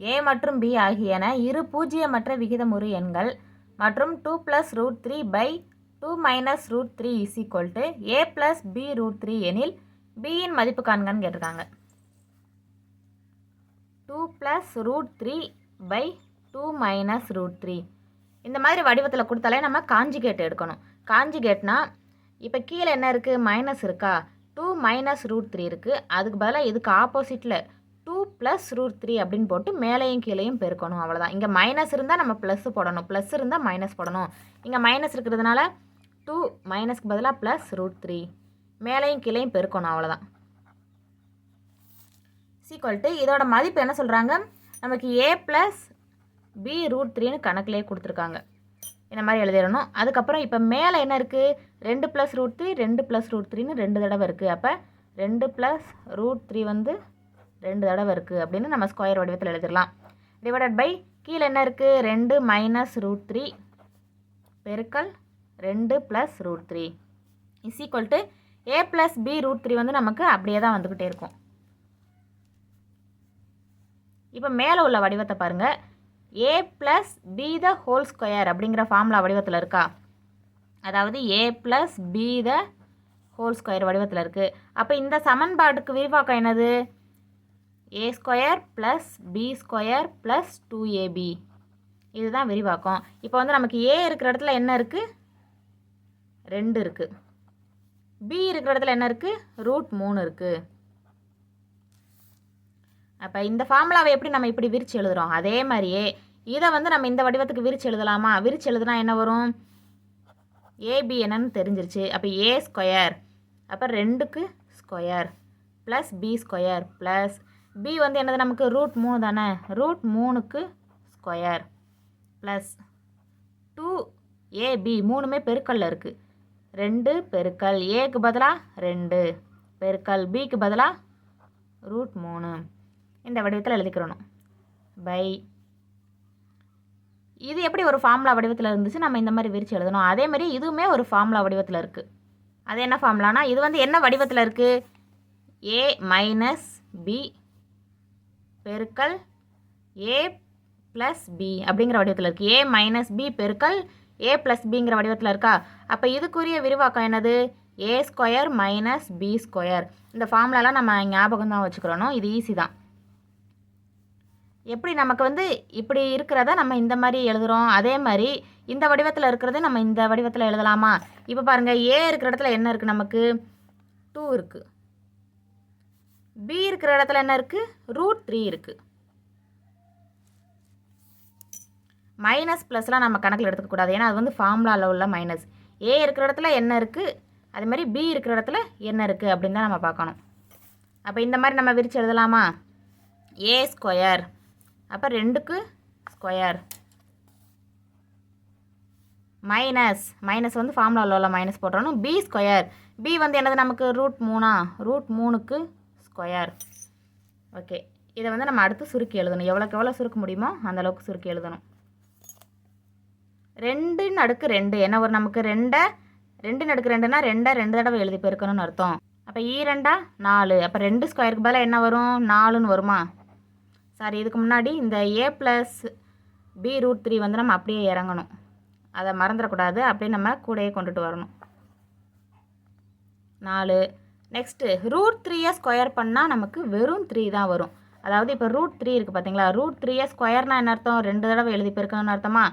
ஏ மற்றும் பி ஆகியன இரு பூஜ்ஜியமற்ற விகிதமுறு எண்கள் மற்றும் two plus root three by two minus root three is equal to A plus B root three எனில் பியின் மதிப்பு காண்கன்னு கேட்டிருக்காங்க. Two plus root three by two minus root three இந்த மாதிரி வடிவத்தில் கொடுத்தாலே நம்ம காஞ்சிகேட் எடுக்கணும். காஞ்சிகேட்னா இப்போ கீழே என்ன இருக்குது மைனஸ் இருக்கா? டூ மைனஸ் ரூட் த்ரீ இருக்குது அதுக்கு பதிலாக இதுக்கு ஆப்போசிட்டில் ப்ளஸ் ரூட் த்ரீ அப்படின்னு போட்டு மேலேயும் கீழேயும் பெருக்கணும் அவ்வளோதான் இங்கே மைனஸ் இருந்தால் நம்ம ப்ளஸ் போடணும். ப்ளஸ் இருந்தால் மைனஸ் போடணும். இங்கே மைனஸ் இருக்கிறதுனால டூ மைனஸ்க்கு பதிலாக ப்ளஸ் ரூட் த்ரீ மேலேயும் கீழேயும் பெருக்கணும் அவ்வளோதான் சீக்வல்ட்டு இதோட மதிப்பு என்ன சொல்கிறாங்க நமக்கு ஏ ப்ளஸ் பி ரூட் த்ரீன்னு கணக்கிலே கொடுத்துருக்காங்க. இந்த மாதிரி எழுதிடணும். அதுக்கப்புறம் இப்போ மேலே என்ன இருக்குது ரெண்டு ப்ளஸ் ரூட் த்ரீ ரெண்டு ப்ளஸ் ரூட் த்ரீன்னு ரெண்டு தடவை இருக்குது அப்போ ரெண்டு ப்ளஸ் ரூட் த்ரீ வந்து ரெண்டு தடவை இருக்குது அப்படின்னு நம்ம ஸ்கொயர் வடிவத்தில் எழுதிடலாம். டிவைடட் பை கீழே என்ன இருக்குது ரெண்டு மைனஸ் ரூட் த்ரீ பெருக்கல் ரெண்டு plus root three is equal to A plus B root three வந்து நமக்கு அப்படியே தான் வந்துக்கிட்டே இருக்கும். இப்போ மேலே உள்ள வடிவத்தை பாருங்கள் A plus B the whole square அப்படிங்கிற ஃபார்முலா வடிவத்தில் இருக்கா? அதாவது A plus B the whole square வடிவத்தில் இருக்குது அப்போ இந்த சமன்பாட்டுக்கு விரிவாக்கம் என்னது? A square plus B square plus two AB இதுதான் விரிவாக்கம். இப்போ வந்து நமக்கு ஏ இருக்கிற இடத்துல என்ன இருக்குது ரெண்டு இருக்குது பி இருக்கிற இடத்துல என்ன இருக்குது ரூட் மூணு இருக்குது அப்போ இந்த ஃபார்முலாவை எப்படி நம்ம இப்படி விரிச்சு எழுதுகிறோம் அதே மாதிரியே இதை வந்து நம்ம இந்த வடிவத்துக்கு விரிச்சு எழுதலாமா? விரிச்சு எழுதுனா என்ன வரும்? ஏபி என்னன்னு தெரிஞ்சிருச்சு. அப்போ ஏ ஸ்கொயர் அப்போ ரெண்டுக்கு square plus B square plus B வந்து என்னது? நமக்கு ரூட் மூணு தானே? ரூட் மூணுக்கு ஸ்கொயர் ப்ளஸ் டூ ஏபி மூணுமே பெருக்கல்ல இருக்குது ரெண்டு பெருக்கல் ஏக்கு பதிலாக ரெண்டு பெருக்கல் பிக்கு பதிலாக ரூட் மூணு. இந்த வடிவத்தில் எழுதிக்கிறணும். பை இது எப்படி ஒரு ஃபார்முலா வடிவத்தில் இருந்துச்சு? நம்ம இந்த மாதிரி விரிச்சு எழுதணும். அதேமாரி இதுவுமே ஒரு ஃபார்முலா வடிவத்தில் இருக்குது அது என்ன ஃபார்முலானா இது வந்து என்ன வடிவத்தில் இருக்குது ஏ மைனஸ் பி பெருக்கல் ஏ ப்ளஸ் பி அப்படிங்கிற வடிவத்தில் இருக்குது ஏ மைனஸ் பி பெருக்கல் ஏ ப்ளஸ் பிங்கிற வடிவத்தில் இருக்கா? அப்போ இதுக்குரிய விரிவாக்கம் என்னது? A square minus B square இந்த ஃபார்முலாலாம் நம்ம ஞாபகம் தான் வச்சுக்கிறணும். இது ஈஸி தான். எப்படி நமக்கு வந்து இப்படி இருக்கிறத நம்ம இந்த மாதிரி எழுதுகிறோம் அதே மாதிரி இந்த வடிவத்தில் இருக்கிறத நம்ம இந்த வடிவத்தில் எழுதலாமா? இப்போ பாருங்கள் ஏ இருக்கிற இடத்துல என்ன இருக்குது நமக்கு? டூ இருக்குது பி இருக்கிற இடத்துல என்ன இருக்குது ரூட் த்ரீ இருக்குது மைனஸ் ப்ளஸ்லாம் நம்ம கணக்கில் எடுத்துக்கக்கூடாது ஏன்னா அது வந்து ஃபார்முலாவில் உள்ள மைனஸ் ஏ இருக்கிற இடத்துல என்ன இருக்குது அதே மாதிரி பி இருக்கிற இடத்துல என்ன இருக்குது அப்படின்னு தான் நம்ம பார்க்கணும். அப்போ இந்த மாதிரி நம்ம விரிச்சு எழுதலாமா? ஏ ஸ்கொயர் அப்போ ரெண்டுக்கு ஸ்கொயர் மைனஸ் மைனஸ் வந்து ஃபார்முலாவில் உள்ள மைனஸ் போட்டுறணும். பி ஸ்கொயர் பி வந்து என்னது நமக்கு? ரூட் மூணா? ரூட் மூணுக்கு ஸ்கொயர் ஓகே இதை வந்து நம்ம அடுத்து சுருக்கி எழுதணும். எவ்வளோக்கு எவ்வளோ சுருக்க முடியுமோ அந்த அளவுக்கு சுருக்கி எழுதணும். ரெண்டுன்னு அடுக்கு ரெண்டு. என்ன ஒரு நமக்கு ரெண்டை ரெண்டுன்னு அடுக்கு ரெண்டுனா ரெண்டை ரெண்டு தடவை எழுதி பெருக்கணும்னு அர்த்தம். அப்போ ஈ e ரெண்டா? நாலு. அப்போ ரெண்டு ஸ்கொயருக்கு பதிலாக என்ன வரும்? நாலுன்னு வருமா? சாரி இதுக்கு முன்னாடி இந்த A plus B root three வந்து நம்ம அப்படியே இறங்கணும். அதை மறந்துடக்கூடாது. அப்படியே நம்ம கூடையே கொண்டுட்டு வரணும். நாலு. நெக்ஸ்ட்டு ரூட் த்ரீயை ஸ்கொயர் பண்ணால் நமக்கு வெறும் த்ரீ தான் வரும். அதாவது இப்போ ரூட் த்ரீ இருக்குது பார்த்தீங்களா ரூட் த்ரீயை ஸ்கொயர்னா என்ன அர்த்தம்? ரெண்டு தடவை எழுதி பெருக்கணும்னு அர்த்தமா?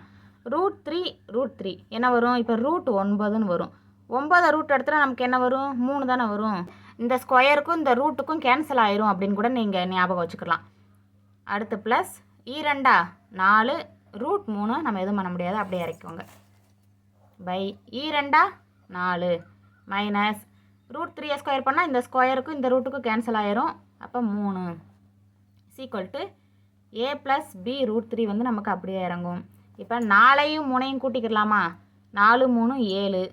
ரூட் த்ரீ ரூட் த்ரீ என்ன வரும்? இப்போ ரூட் ஒன்பதுன்னு வரும். ஒன்பதை ரூட் எடுத்துனா நமக்கு என்ன வரும்? மூணு தானே வரும். இந்த ஸ்கொயருக்கும் இந்த ரூட்டுக்கும் கேன்சல் ஆயிரும் அப்படின்னு கூட நீங்கள் ஞாபகம் வச்சுக்கலாம். அடுத்து ப்ளஸ் ஈரெண்டா e நாலு. ரூட் மூணு. நம்ம எதுவும் பண்ண முடியாது. அப்படியே இறக்கிக்கோங்க. பை ஈரெண்டா e நாலு. மைனஸ் ரூட் த்ரீயை ஸ்கொயர் பண்ணால் இந்த ஸ்கொயருக்கும் இந்த ரூட்டுக்கும் கேன்சல் ஆயிரும். அப்போ மூணு is equal to A plus B root three வந்து நமக்கு அப்படியே இறங்கும். இப்போ நாலையும் மூணையும் கூட்டிக்கிடலாமா? நாலு மூணு ஏழு.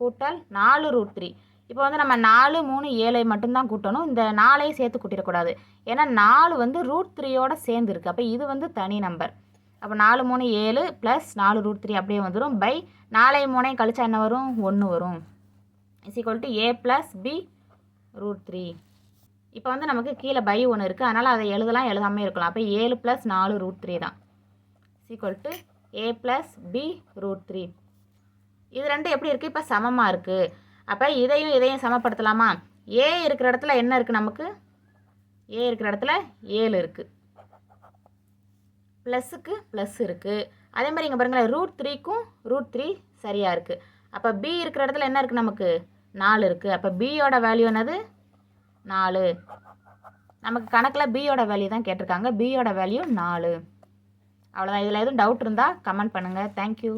கூட்டல் நாலு ரூட் த்ரீ இப்போ வந்து நம்ம நாலு மூணு ஏழை மட்டும்தான் கூட்டணும். இந்த நாலையும் சேர்த்து கூட்டிடக்கூடாது. ஏன்னா நாலு வந்து ரூட் த்ரீயோட சேர்ந்து இருக்குது அப்போ இது வந்து தனி நம்பர் அப்போ நாலு மூணு ஏழு ப்ளஸ் நாலு ரூட் த்ரீ அப்படியே வந்துடும் பை நாலை மூணையும் கழிச்சா என்ன வரும்? ஒன்று வரும். Is equal to A plus B root three இப்போ வந்து நமக்கு கீழே பை ஒன்று இருக்குது அதனால் அதை எழுதலாம் எழுதாமல் இருக்கலாம். அப்போ ஏழு ப்ளஸ் நாலு ரூட் த்ரீ தான். Is equal to A plus B root three இது ரெண்டும் எப்படி இருக்குது இப்போ சமமாக இருக்குது அப்போ இதையும் இதையும் சமப்படுத்தலாமா? ஏ இருக்கிற இடத்துல என்ன இருக்குது நமக்கு? ஏ இருக்கிற இடத்துல ஏழு இருக்குது ப்ளஸ்ஸுக்கு ப்ளஸ் இருக்குது அதே மாதிரி இங்கே பாருங்களேன் ரூட் த்ரீக்கும் ரூட் த்ரீ சரியாக இருக்குது அப்போ பி இருக்கிற இடத்துல என்ன இருக்குது நமக்கு? நாலு இருக்குது அப்போ பியோட வேல்யூ என்னது? நாலு. நமக்கு கணக்கில் பியோட வேல்யூ தான் கேட்டிருக்காங்க. பியோட வேல்யூ நாலு. அவ்வளோதான் இதில் எதுவும் டவுட் இருந்தால் கமெண்ட் பண்ணுங்கள் தேங்க்யூ